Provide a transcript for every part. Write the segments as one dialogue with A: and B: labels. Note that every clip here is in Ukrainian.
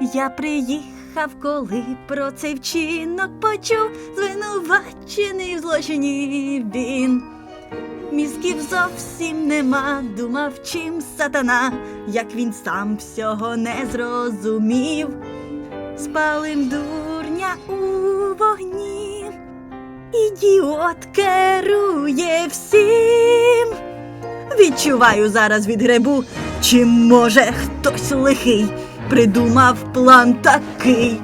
A: Я приїхав, коли про цей вчинок почув, звинувачений в злочині він. Мізків зовсім нема, думав, чим сатана, як він сам всього не зрозумів. Спалим дурня у вогні, ідіот керує всім. Відчуваю зараз від грибу, чи може хтось лихий придумав план такий.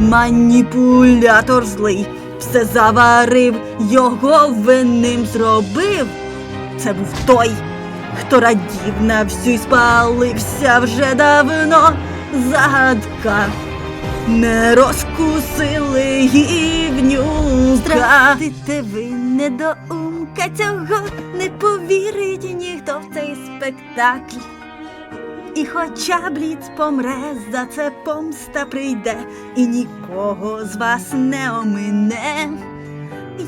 A: Маніпулятор злий все заварив, його винним зробив. Це був той, хто радів на всю спалився вже давно. Загадка не розкусили гівнюка. Здравствуйте, ви недоумка цього не повірить ніхто в цей спектакль. І хоча бліц помре, за це помста прийде, і нікого з вас не омине.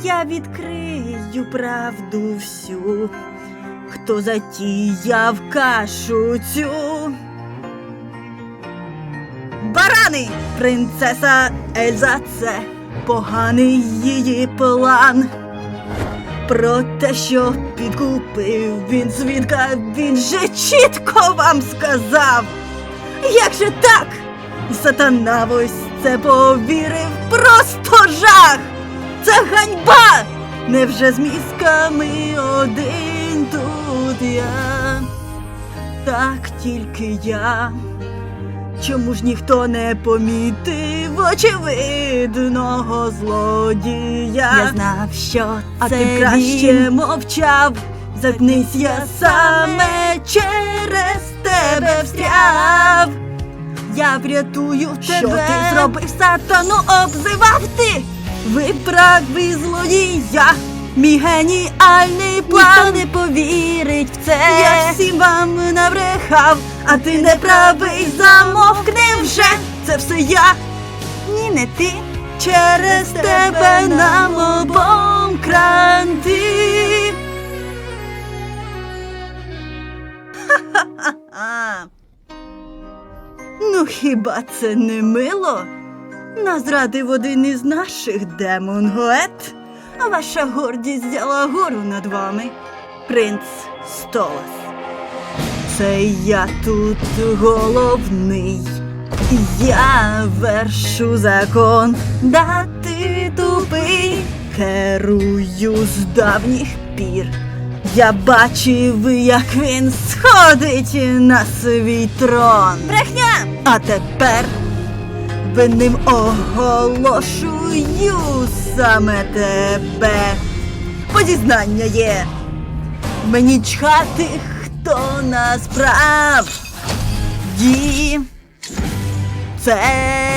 A: Я відкрию правду всю, хто затіяв кашу цю. Барани! Принцеса Ельза це поганий її план. Про те, що підкупив він свідка, він же чітко вам сказав. Як же так? Сатана ось це повірив, просто жах! Це ганьба! Невже з мізками один тут я? Так тільки я. Чому ж ніхто не помітив очевидного злодія? Я знав, що а
B: це
A: ти краще
B: він.
A: мовчав. Заткнись, я саме через тебе встряв. Я врятую тебе. Що ти зробив сатану, обзивав ти? Виправи злодія, мій геніальний план. Ніхто не повірить в це. Я всім вам набрехав, а ти не правий, замовкни вже. Це все я. Ні, не ти. Через тебе нам обом кранти. Ну, хіба це не мило? Нас зрадив один із наших демон Гоет, ваша гордість взяла гору над вами, принц Столас. Це я тут головний. Я вершу закон, да ти тупий, керую з давніх пір. Я бачив, як він сходить на свій трон. Брехня! А тепер винним оголошую саме тебе. Бо дізнання є. Мені чхати, хто насправді Fame.